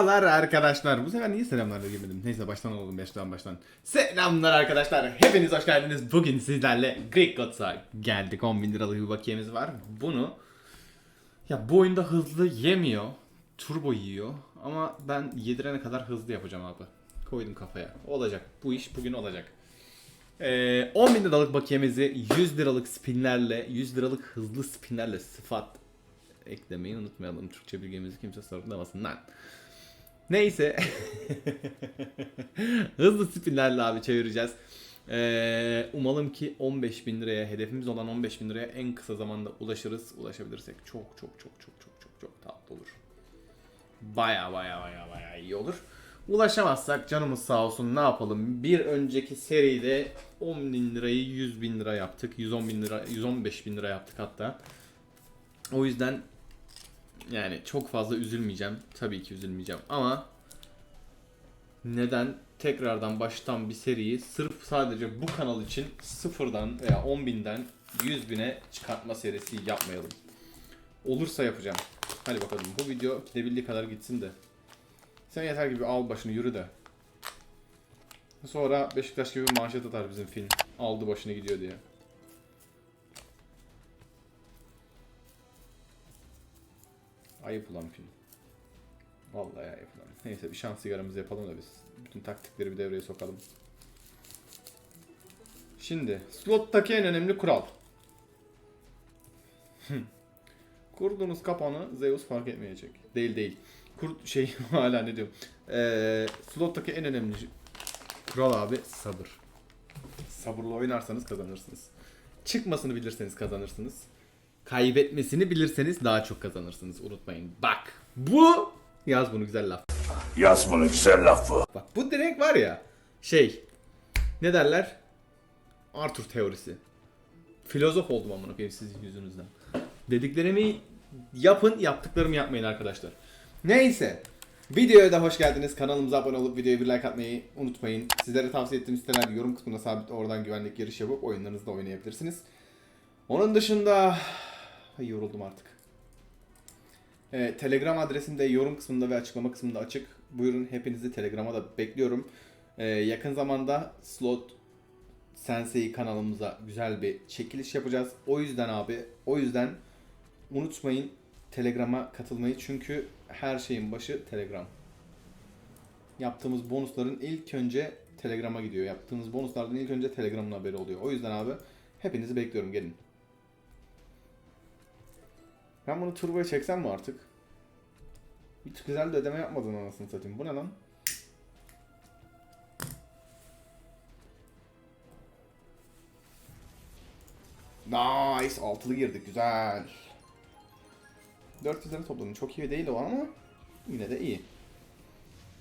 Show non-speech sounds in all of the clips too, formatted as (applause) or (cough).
Merhabalar arkadaşlar. Bu sefer niye selamlarla girmedim? Neyse baştan alalım baştan baştan. Selamlar arkadaşlar. Hepiniz hoş geldiniz. Bugün sizlerle Greek Gods'a geldik. 10 bin liralık bir bakiyemiz var. Bunu ya bu oyunda hızlı yemiyor. Turbo yiyor. Ama ben yedirene kadar hızlı yapacağım abi. Koydum kafaya. Olacak. Bu iş bugün olacak. Ee, 10 bin liralık bakiyemizi 100 liralık spinlerle, 100 liralık hızlı spinlerle sıfat eklemeyi unutmayalım. Türkçe bilgimizi kimse sorgulamasın lan. Neyse. (laughs) Hızlı spinlerle abi çevireceğiz. Ee, umalım ki 15 bin liraya, hedefimiz olan 15 bin liraya en kısa zamanda ulaşırız. Ulaşabilirsek çok çok çok çok çok çok çok tatlı olur. Baya baya baya baya iyi olur. Ulaşamazsak canımız sağ olsun ne yapalım. Bir önceki seride 10 bin lirayı 100 bin lira yaptık. 110 bin lira, 115 bin lira yaptık hatta. O yüzden yani çok fazla üzülmeyeceğim. Tabii ki üzülmeyeceğim ama neden tekrardan baştan bir seriyi sırf sadece bu kanal için sıfırdan veya 10 binden 100 bine çıkartma serisi yapmayalım. Olursa yapacağım. Hadi bakalım bu video gidebildiği kadar gitsin de. Sen yeter gibi al başını yürü de. Sonra Beşiktaş gibi manşet atar bizim film. Aldı başını gidiyor diye. Ayıp ulan film. Vallahi ayıp ulan. Neyse bir şans sigaramızı yapalım da biz. Bütün taktikleri bir devreye sokalım. Şimdi slottaki en önemli kural. Kurduğunuz kapanı Zeus fark etmeyecek. Değil değil. Kur şey (laughs) hala ne diyorum. Ee, slottaki en önemli kural abi sabır. Sabırla oynarsanız kazanırsınız. Çıkmasını bilirseniz kazanırsınız. Kaybetmesini bilirseniz daha çok kazanırsınız. Unutmayın. Bak bu yaz bunu güzel laf. Yaz bunu güzel laf bu. Bak bu direkt var ya şey ne derler? Arthur teorisi. Filozof oldum amına koyayım sizin yüzünüzden. Dediklerimi yapın, yaptıklarımı yapmayın arkadaşlar. Neyse. Videoya da hoş geldiniz. Kanalımıza abone olup videoya bir like atmayı unutmayın. Sizlere tavsiye ettiğim siteler yorum kısmına sabit oradan güvenlik giriş yapıp oyunlarınızı da oynayabilirsiniz. Onun dışında Ay, yoruldum artık. Ee, Telegram adresim de yorum kısmında ve açıklama kısmında açık. Buyurun hepinizi Telegram'a da bekliyorum. Ee, yakın zamanda Slot Sensei kanalımıza güzel bir çekiliş yapacağız. O yüzden abi, o yüzden unutmayın Telegram'a katılmayı çünkü her şeyin başı Telegram. Yaptığımız bonusların ilk önce Telegram'a gidiyor. Yaptığımız bonuslardan ilk önce Telegram'ın haberi oluyor. O yüzden abi hepinizi bekliyorum gelin. Ben bunu turboya çeksem mi artık? Hiç güzel de ödeme yapmadın anasını satayım. Bu ne lan? Nice. Altılı girdik. Güzel. 400 lira topladım. Çok iyi değil o ama yine de iyi.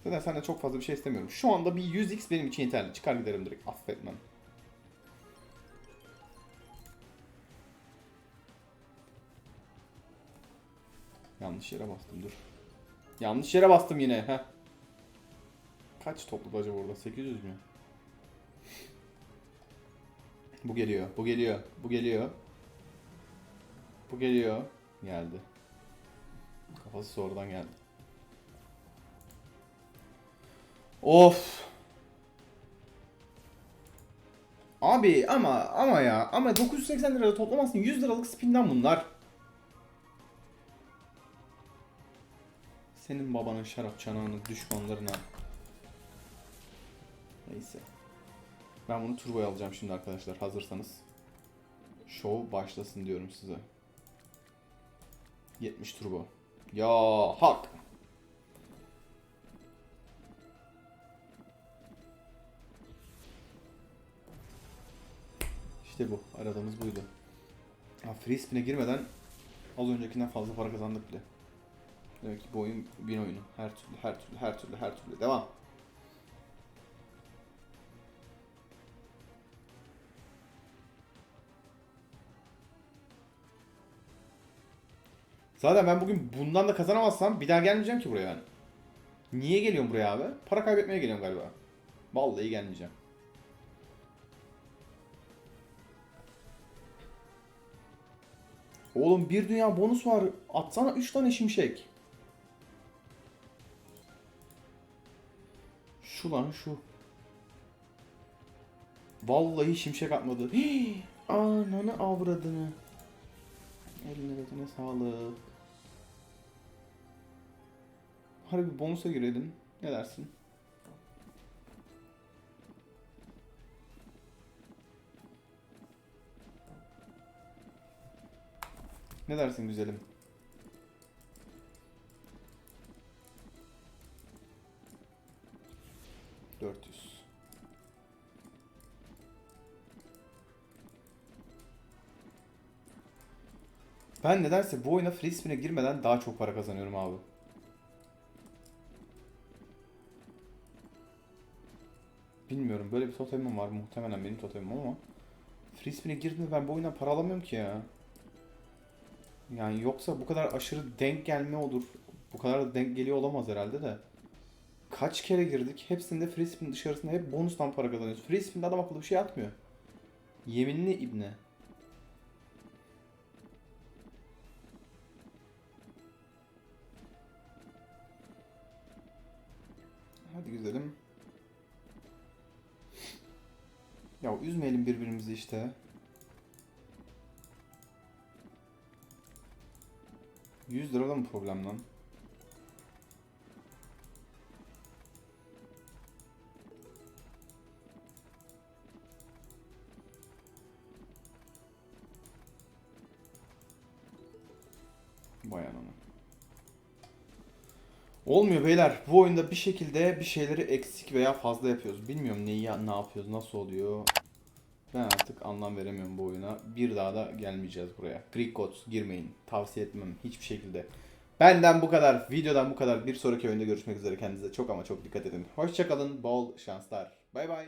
Zaten senden çok fazla bir şey istemiyorum. Şu anda bir 100x benim için yeterli. Çıkar giderim direkt. Affetmem. Yanlış yere bastım dur. Yanlış yere bastım yine. Heh. Kaç topladı acaba orada? 800 mü? Bu geliyor. Bu geliyor. Bu geliyor. Bu geliyor. Geldi. Kafası sonradan geldi. Of. Abi ama ama ya ama 980 lirada toplamazsın 100 liralık spinden bunlar. Senin babanın şarap çanağını düşmanlarına. Neyse. Ben bunu turboya alacağım şimdi arkadaşlar hazırsanız. Show başlasın diyorum size. 70 turbo. Ya hak. İşte bu. Aradığımız buydu. Ha, free spin'e girmeden az öncekinden fazla para kazandık bile. Demek ki bu oyun bin oyunu. Her türlü, her türlü, her türlü, her türlü. Devam. Zaten ben bugün bundan da kazanamazsam bir daha gelmeyeceğim ki buraya ben. Niye geliyorum buraya abi? Para kaybetmeye geliyorum galiba. Vallahi gelmeyeceğim. Oğlum bir dünya bonus var. Atsana 3 tane şimşek. Şu lan şu. Vallahi şimşek atmadı. Hii, (gasps) Ananı avradını. Eline gözüne sağlık. Hadi bir bonusa girelim. Ne dersin? Ne dersin güzelim? Dört yüz. Ben nedense bu oyuna free spin'e girmeden daha çok para kazanıyorum abi. Bilmiyorum böyle bir totemim var muhtemelen benim totemim ama free spin'e girdiğimde ben bu oyundan para alamıyorum ki ya. Yani yoksa bu kadar aşırı denk gelme olur. Bu kadar da denk geliyor olamaz herhalde de. Kaç kere girdik? Hepsinde free spin dışarısında hep bonustan para kazanıyoruz. Free spin'de adam akıllı bir şey atmıyor. Yeminli ibne. Hadi güzelim. Ya üzmeyelim birbirimizi işte. 100 lira da mı problem lan? Vay anana. Olmuyor beyler. Bu oyunda bir şekilde bir şeyleri eksik veya fazla yapıyoruz. Bilmiyorum neyi ne yapıyoruz, nasıl oluyor. Ben artık anlam veremiyorum bu oyuna. Bir daha da gelmeyeceğiz buraya. Greek Gods girmeyin. Tavsiye etmem hiçbir şekilde. Benden bu kadar. Videodan bu kadar. Bir sonraki oyunda görüşmek üzere. Kendinize çok ama çok dikkat edin. Hoşçakalın. Bol şanslar. Bay bay.